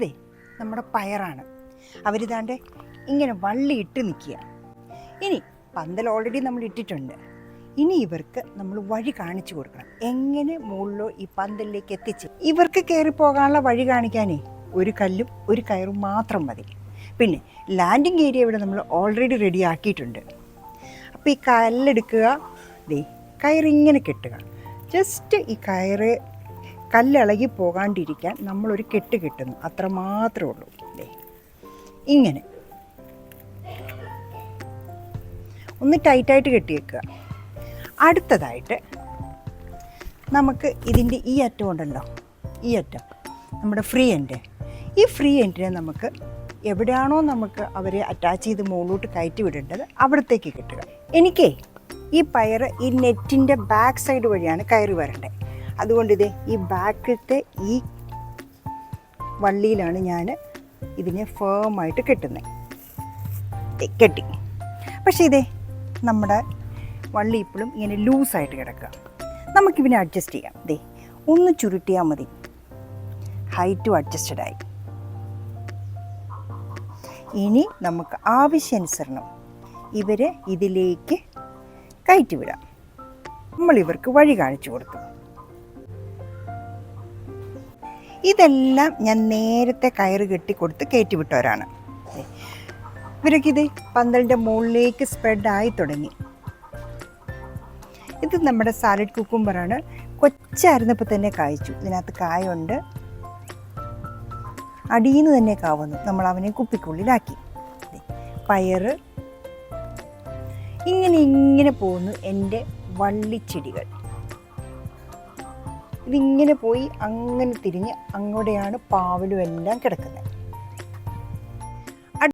അതെ നമ്മുടെ പയറാണ്. അവരിതാണ്ട് ഇങ്ങനെ വള്ളി ഇട്ട് നിൽക്കുക ഇനി പന്തൽ ഓൾറെഡി നമ്മൾ ഇട്ടിട്ടുണ്ട്. ഇനി ഇവർക്ക് നമ്മൾ വഴി കാണിച്ചു കൊടുക്കണം. എങ്ങനെ മുകളിലോ ഈ പന്തലിലേക്ക് എത്തിച്ച്. ഇവർക്ക് കയറി പോകാനുള്ള വഴി കാണിക്കാനേ ഒരു കല്ലും ഒരു കയറും മാത്രം മതി. പിന്നെ ലാൻഡിങ് ഏരിയ ഇവിടെ നമ്മൾ ഓൾറെഡി റെഡി ആക്കിയിട്ടുണ്ട്. അപ്പോൾ ഈ കല്ലെടുക്കുക. ദേ കയറിങ്ങനെ കെട്ടുക. ജസ്റ്റ് ഈ കയറ് കല്ലിളകി പോകാണ്ടിരിക്കാൻ നമ്മളൊരു കെട്ട് കിട്ടുന്നു. അത്ര മാത്രമേ ഉള്ളൂ. അല്ലേ ഇങ്ങനെ. ഒന്ന് ടൈറ്റായിട്ട് കെട്ടി വെക്കുക. അടുത്തതായിട്ട് നമുക്ക് ഇതിന്റെ ഈ അറ്റം ഉണ്ടല്ലോ. ഈ അറ്റം നമ്മുടെ ഫ്രീ എൻഡ്. ഈ ഫ്രീ എൻഡിനെ നമുക്ക് എവിടെയാണോ നമുക്ക് അവരെ അറ്റാച്ച് ചെയ്ത് മുകളിലോട്ട് കയറ്റി വിടേണ്ടത് അവിടത്തേക്ക് കിട്ടുക. എനിക്കേ ഈ പയർ ഈ നെറ്റിന്റെ ബാക്ക് സൈഡ് വഴിയാണ് കയറി വരേണ്ടത്. അതുകൊണ്ട് ഇതേ ഈ ബാക്കിലത്തെ ഈ വള്ളിയിലാണ് ഞാൻ ഇതിനെ ഫേമായിട്ട് കെട്ടുന്നത് കെട്ടി. പക്ഷേ ഇതേ നമ്മുടെ വള്ളി ഇപ്പോഴും ഇങ്ങനെ ലൂസായിട്ട് കിടക്കുക നമുക്കിതിനെ അഡ്ജസ്റ്റ് ചെയ്യാം. ദേ ഒന്ന് ചുരുട്ടിയാൽ മതി. ഹൈറ്റും അഡ്ജസ്റ്റഡ് ആയി. ഇനി നമുക്ക് ആവശ്യാനുസരണം ഇവരെ ഇതിലേക്ക് കയറ്റി വിടാം. നമ്മൾ ഇവർക്ക് വഴി കാണിച്ചു കൊടുത്തു. ഇതെല്ലാം ഞാൻ നേരത്തെ കയറ് കെട്ടി കൊടുത്ത് കയറ്റി വിട്ടവരാണ്. ഇവരൊക്കെ ഇത് പന്തലിന്റെ മുകളിലേക്ക് സ്പ്രെഡായി തുടങ്ങി. ഇത് നമ്മുടെ സാലഡ് കുക്കുംബറാണ് കൊച്ചായിരുന്നപ്പോൾ തന്നെ കായ്ച്ചു. ഇതിനകത്ത് കായുണ്ട്. അടിയിൽ നിന്ന് തന്നെ കാവുന്നു. നമ്മൾ അവനെ കുപ്പിക്കുള്ളിലാക്കി. പയറ്. ഇങ്ങനെ ഇങ്ങനെ പോകുന്നു എന്റെ വള്ളിച്ചെടികൾ. ഇതിങ്ങനെ പോയി അങ്ങനെ തിരിഞ്ഞ് അങ്ങോടെയാണ് പാവലും എല്ലാം കിടക്കുന്നത്.